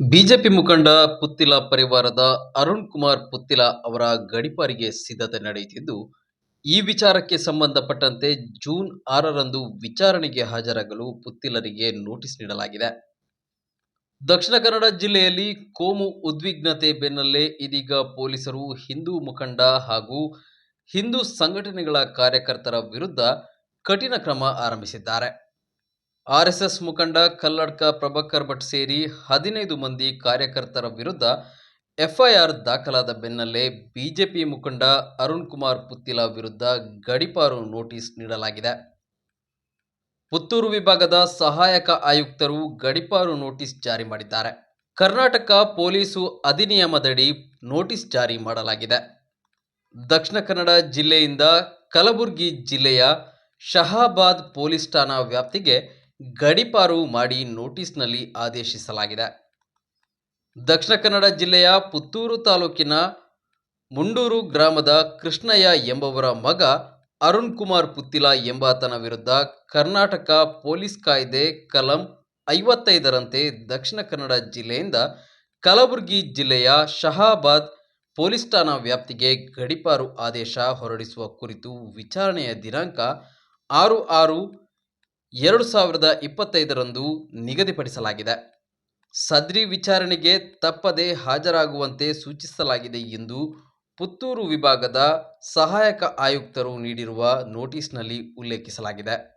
BJP ಮುಖಂಡ ಪುತ್ತಿಲ ಪರಿವಾರದ ಅರುಣ್ ಕುಮಾರ್ ಪುತ್ತಿಲ ಅವರ ಗಡಿಪಾರಿಗೆ ಸಿದ್ಧತೆ ನಡೆಯುತ್ತಿದ್ದು, ಈ ವಿಚಾರಕ್ಕೆ ಸಂಬಂಧಪಟ್ಟಂತೆ ಜೂನ್ ಆರರಂದು ವಿಚಾರಣೆಗೆ ಹಾಜರಾಗಲು ಪುತ್ತಿಲರಿಗೆ ನೋಟಿಸ್ ನೀಡಲಾಗಿದೆ. ದಕ್ಷಿಣ ಕನ್ನಡ ಜಿಲ್ಲೆಯಲ್ಲಿ ಕೋಮು ಉದ್ವಿಗ್ನತೆ ಬೆನ್ನಲ್ಲೇ ಇದೀಗ ಪೊಲೀಸರು ಹಿಂದೂ ಮುಖಂಡ ಹಾಗೂ ಹಿಂದೂ ಸಂಘಟನೆಗಳ ಕಾರ್ಯಕರ್ತರ ವಿರುದ್ಧ ಕಠಿಣ ಕ್ರಮ ಆರಂಭಿಸಿದ್ದಾರೆ. ಆರ್ಎಸ್ಎಸ್ ಮುಖಂಡ ಕಲ್ಲಡ್ಕ ಪ್ರಭಾಕರ್ ಭಟ್ ಸೇರಿ ಹದಿನೈದು ಮಂದಿ ಕಾರ್ಯಕರ್ತರ ವಿರುದ್ಧ ಎಫ್ಐಆರ್ ದಾಖಲಾದ ಬೆನ್ನಲ್ಲೇ ಬಿಜೆಪಿ ಮುಖಂಡ ಅರುಣ್ ಕುಮಾರ್ ಪುತ್ತಿಲ ವಿರುದ್ಧ ಗಡಿಪಾರು ನೋಟಿಸ್ ನೀಡಲಾಗಿದೆ. ಪುತ್ತೂರು ವಿಭಾಗದ ಸಹಾಯಕ ಆಯುಕ್ತರು ಗಡಿಪಾರು ನೋಟಿಸ್ ಜಾರಿ ಮಾಡಿದ್ದಾರೆ. ಕರ್ನಾಟಕ ಪೊಲೀಸು ಅಧಿನಿಯಮದಡಿ ನೋಟಿಸ್ ಜಾರಿ ಮಾಡಲಾಗಿದೆ. ದಕ್ಷಿಣ ಕನ್ನಡ ಜಿಲ್ಲೆಯಿಂದ ಕಲಬುರಗಿ ಜಿಲ್ಲೆಯ ಶಹಾಬಾದ್ ಪೊಲೀಸ್ ಠಾಣಾ ವ್ಯಾಪ್ತಿಗೆ ಗಡೀಪಾರು ಮಾಡಿ ನೋಟಿಸ್ನಲ್ಲಿ ಆದೇಶಿಸಲಾಗಿದೆ. ದಕ್ಷಿಣ ಕನ್ನಡ ಜಿಲ್ಲೆಯ ಪುತ್ತೂರು ತಾಲೂಕಿನ ಮುಂಡೂರು ಗ್ರಾಮದ ಕೃಷ್ಣಯ್ಯ ಎಂಬವರ ಮಗ ಅರುಣ್ ಕುಮಾರ್ ಪುತ್ತಿಲ ಎಂಬಾತನ ವಿರುದ್ಧ ಕರ್ನಾಟಕ ಪೊಲೀಸ್ ಕಾಯ್ದೆ ಕಲಂ ಐವತ್ತೈದರಂತೆ ದಕ್ಷಿಣ ಕನ್ನಡ ಜಿಲ್ಲೆಯಿಂದ ಕಲಬುರಗಿ ಜಿಲ್ಲೆಯ ಶಹಾಬಾದ್ ಪೊಲೀಸ್ ಠಾಣಾ ವ್ಯಾಪ್ತಿಗೆ ಗಡಿಪಾರು ಆದೇಶ ಹೊರಡಿಸುವ ಕುರಿತು ವಿಚಾರಣೆಯ ದಿನಾಂಕ ಆರು ಆರು ಎರಡು ಸಾವಿರದ ಇಪ್ಪತ್ತೈದರಂದು ನಿಗದಿಪಡಿಸಲಾಗಿದೆ. ಸದ್ರಿ ವಿಚಾರಣೆಗೆ ತಪ್ಪದೆ ಹಾಜರಾಗುವಂತೆ ಸೂಚಿಸಲಾಗಿದೆ ಎಂದು ಪುತ್ತೂರು ವಿಭಾಗದ ಸಹಾಯಕ ಆಯುಕ್ತರು ನೀಡಿರುವ ನೋಟಿಸ್ನಲ್ಲಿ ಉಲ್ಲೇಖಿಸಲಾಗಿದೆ.